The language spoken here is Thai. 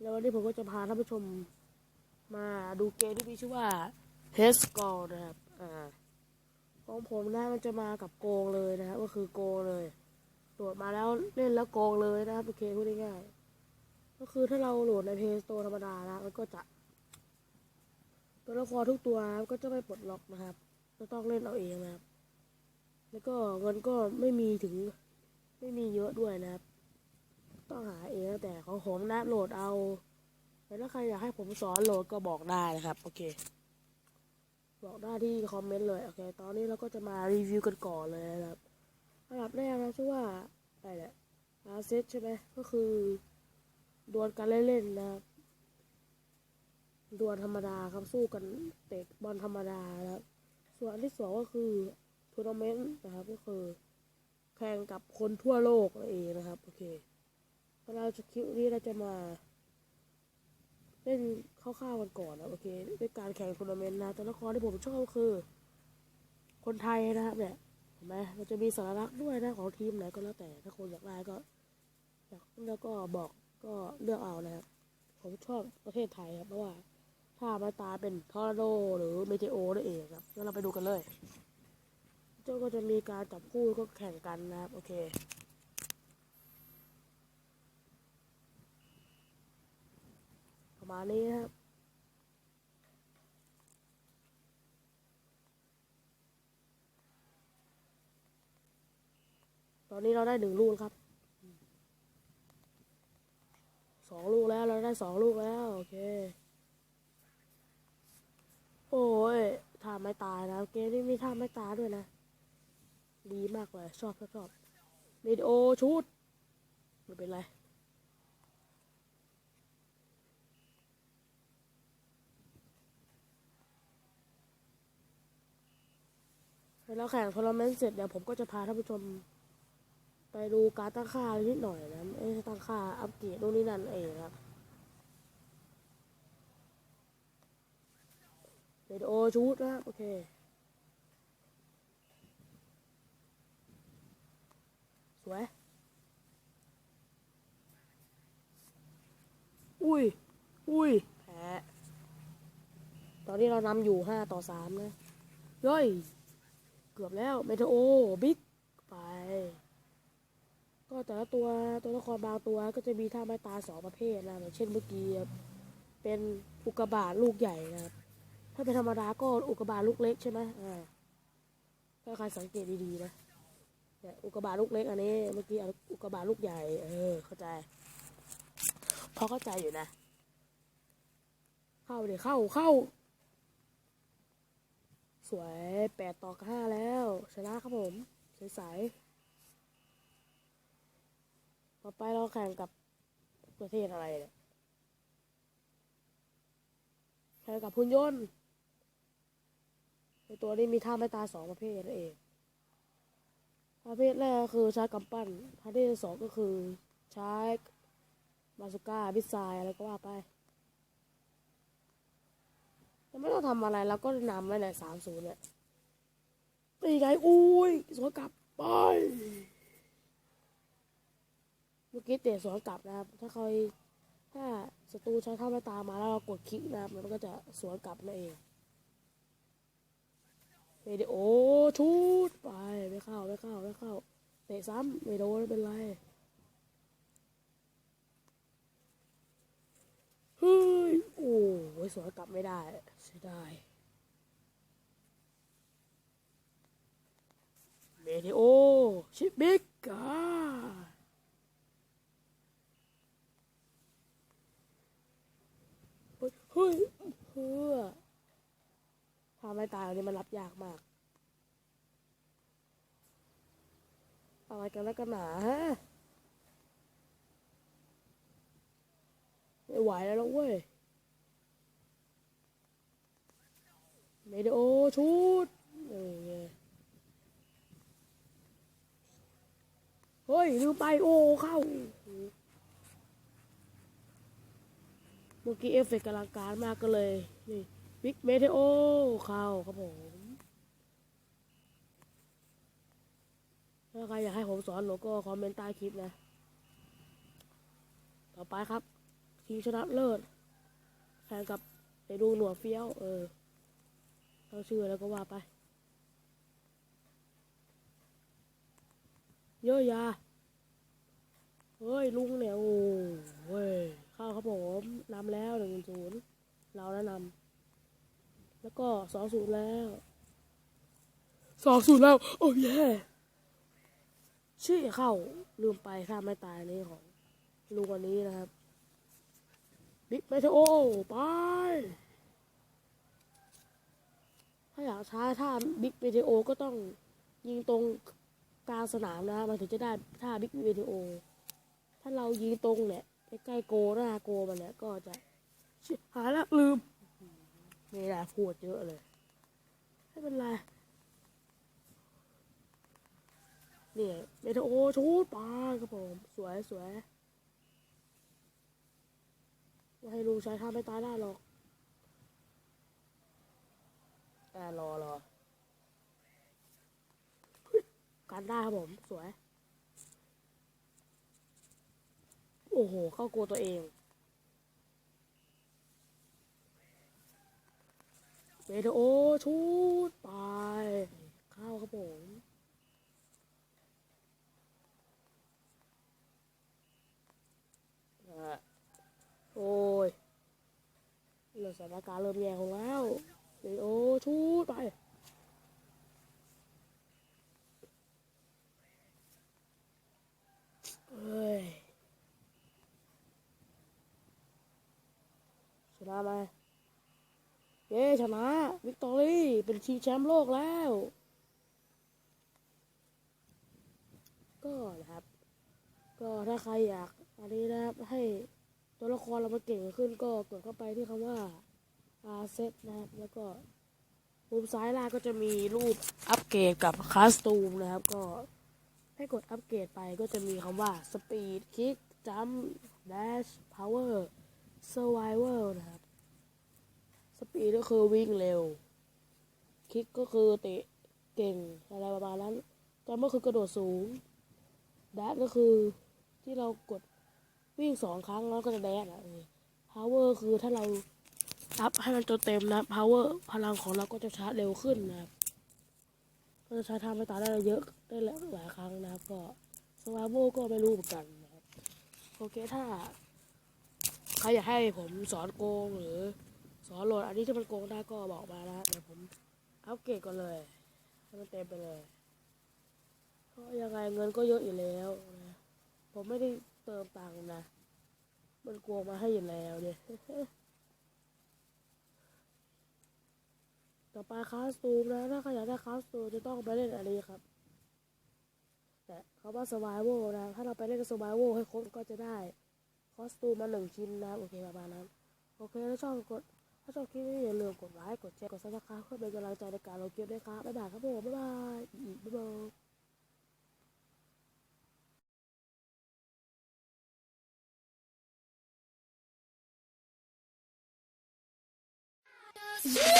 แล้ววันนี้ผมก็จะพาท่านผู้ชมมาดูเกมที่มีชื่อว่า h e s c o r นะครับ อ่า ของผมนะมันจะมากับโกงเลยนะครับ ก็คือโกงเลยโหลดมาแล้วเล่นแล้วโกงเลยนะครับโอเคพูดง่ายๆก็คือถ้าเราโหลดใน Play Store ธรรมดานะมันก็จะ ตัวละครทุกตัวก็จะไม่ปลดล็อกนะครับจะต้องเล่นเอาเองนะครับ แล้วก็เงินก็ไม่มีถึง ไม่มีเยอะด้วยนะครับ ต้องหาเองแต่ของผมนะโหลดเอาแต่ถ้าใครอยากให้ผมสอนโหลดก็บอกได้นะครับ โอเค บอกได้ที่คอมเมนต์เลยโอเค ตอนนี้เราก็จะมารีวิวกันก่อนเลยนะครับอันดับแรกนะชื่อว่าอะไรแหละอาเซตใช่ไหมก็คือดวลกันเล่นๆนะครับดวลธรรมดาครับสู้กันเตะบอลธรรมดานะครับส่วนอันที่สองก็คือทัวร์นาเมนต์นะครับก็คือแข่งกับคนทั่วโลกนั่นเองนะครับ โอเค เราจะคลิปนี้เราจะมาเล่นคร่าวๆกันก่อนนะโอเคด้วยการแข่งทัวร์นาเมนต์นะตัวละครที่ผมชอบคือ คนไทยนะครับเนี่ยเห็นไหมมันจะมีสัญลักษณ์ด้วยนะของทีมไหนก็แล้วแต่ถ้าคนอยากได้ก็อยากแล้วก็บอกก็เลือกเอานะครับผมชอบประเทศไทยครับเพราะว่าถ้ามาตาเป็นทอร์นาโดหรือเมเทโอนั่นเองครับงั้นเราไปดูกันเลย เจ้าก็จะมีการจับคู่ก็แข่งกันนะครับ โอเค ประ มาณนี้นะครับตอนนี้เราได้หนึ่งลูกครับ สองลูกแล้วเราได้สองลูกแล้ว โอเค โอ้ยท่าไม่ตายนะเกมนี้มีท่าไม่ตายด้วยนะ ดีมากเลย ชอบชอบชอบวิดีโอชุดไม่เป็นไร แล้วแข่งทัวร์นาเมนต์เสร็จเดี๋ยวผมก็จะพาท่านผู้ชม ไปดูการตั้งค่านิดหน่อยนะเอ้ยตั้งค่าอัปเกรดนู่นนี่นั่นเองครับวิดีโอชุดนะครับโอเคสวยอุ้ย อุ้ย แพ้ ตอนนี้เรานำอยู่ห้าต่อสามนะเย้ยเกือบแล้วเมทโอบิ๊กไป ก็แต่ละตัวตัวละครบางตัวก็จะมีท่าไม้ตาสองประเภทนะอย่างเช่นเมื่อกี้เป็นอุกกาบาตลูกใหญ่นะครับถ้าเป็นธรรมดาก็อุกกาบาตลูกเล็กใช่ไหมอ่าถ้าใครสังเกตดีๆนะเนี่ยอุกกาบาตลูกเล็กอันนี้เมื่อกี้อุกกาบาตลูกใหญ่ เออ เข้าใจพอเข้าใจอยู่นะ เข้าเดี๋ยวเข้าเข้า สวยแปดต่อห้าแล้ว ชนะครับผมใสๆต่อไปเราแข่งกับประเทศอะไรเนี่ยแข่งกับพุนยนต์ในตัวนี้มีท่าไม้ตายสองประเภทนั่นเอง ประเภทแรกก็คือใช้กำปั้นประเภทสองก็คือใช้บาสุก้าบิสไซอะไรก็ว่าไป ไม่ต้องทำอะไรเราก็นำแล้วแหละสามศูนย์เนี่ยตีไงอุ้ยสวนกลับไปเมื่อกี้เตะสวนกลับนะครับ ถ้าใครถ้าศัตรูใช้ท่าไม้ตามมาแล้วเรากดคลิกนะครับมันก็จะสวนกลับนั่นเองวิดีโอชุดไปไม่เข้าไม่เข้าไม่เข้าเตะซ้ำไม่โดนไม่เป็นไรเฮ้ย โอ้ยสวนกลับไม่ได้เสียดายเมเทโอชิบิกกาเฮ้ยเฮ้ยเพื่อทำไม่ตายอันนี้มันรับยากมาก อะไรกันแล้วกันหนาฮะไม่ไหวแล้วเว้ยเมดิโอ ชุดเฮ้ยลืมไปโอ้เข้าเมื่อกี้เอฟเฟกต์กำลังการมากก็เลย นี่บิ๊กเมเทโอเข้าครับผมถ้าใครอยากให้ผมสอนหนูก็คอมเมนต์ใต้คลิปนะ ต่อไปครับโอเคชิงชนะเลิศแข่งกับไอ้ดูหนวดเฟี้ยว เออ ตั้งชื่อแล้วก็ว่าไปเยอะยาเฮ้ยลุงเนี่ยโอ้เว้ยเข้าครับผมนำแล้วหนึ่งศูนย์เราแนะนำแล้วก็สองศูนย์แล้วสองศูนย์แล้ว โอ้ยแย่ชื่อเข้าลืมไปถ้าไม่ตายนี่ของลุงวันนี้นะครับบิ๊กเมทโอไปาอยากช้าถ้าบิ๊กเมทโอก็ต้องยิงตรงกลางสนามนะมันถึงจะได้ถ้าบิ๊กเมทโอ ถ้าเรายิงตรงเนี่ยใกล้โกหน้าโกมันเนี่ยก็จะหายละลืมนี่แหละพูดเยอะเลยไม่เป็นไรเนี่ยเมทโอชูดปาครับผมสวยสวยไม่ให้ลุงใช้ท่าไม่ตายได้หรอก แต่รอรอเฮ้ยกันได้ครับผม สวย โอ้โห เข้าโกตัวเองเมโทโอชูดไป เข้าครับผมอะโอ้ยเรื่องสถานการณ์เริ่มแย่ของแล้ว เมโทโอชูดไปเฮ้ยชนะไหมเย้ชนะ วิกตอรี่ เป็นชิงแชมป์โลกแล้ว ก็นะครับ ก็ถ้าใครอยาก อันนี้นะครับให้ตัวละครเรามาเก่งขึ้นก็กดเข้าไปที่คำว่า R set นะครับ แล้วก็มุมซ้ายล่างก็จะมีรูปอัปเกรดกับคาสตูมนะครับ ก็ให้กดอัปเกรดไปก็จะมีคำว่า Speed Kick Jump Dash Power Survival นะครับสปีดก็คือวิ่งเร็ว คิกก็คือเตะเก่งอะไรประมาณนั้นจำก็คือกระโดดสูงแดดก็คือที่เรากดวิ่งสองครั้งแล้วก็จะแดดอะพาวเวอร์คือถ้าเรา อัพให้มันจนเต็มนะพาวเวอร์พลังของเราก็จะชาร์จเร็วขึ้นนะครับก็จะใช้ทำให้ตาได้เยอะได้หลายครั้งนะครับก็สวาโบก็ไม่รู้เหมือนกันนะครับโอเคถ้าใครอยากให้ผมสอนโกงหรือสอนโหลดอันนี้ที่มันโกงได้ก็บอกมานะเดี๋ยวผมอัปเกรดก่อนเลยให้มันเต็มไปเลยเพราะยังไงเงินก็เยอะอยู่แล้วนะผมไม่ได้เติมตังค์นะ มันโกงมาให้อยู่แล้วเนี่ย ต่อไปคาสตูมนะถ้าใครอยากได้คาสตูมจะต้องไปเล่นอันนี้ครับ แต่เขาว่าสวายโวนะ ถ้าเราไปเล่นสวายโวให้ครบก็จะได้คอสตูมมาหนึ่งชิ้นนะโอเคประมาณนั้น โอเคถ้าชอบกด ถ้าชอบคลิปนี้อย่าลืมกดไลค์กดแชร์กดซับสไครต์เพื่อเป็นกำลังใจในการลงคลิปด้วยครับบ๊ายบายครับผมบ๊ายบายอีกบ๊ายบาย Yeah.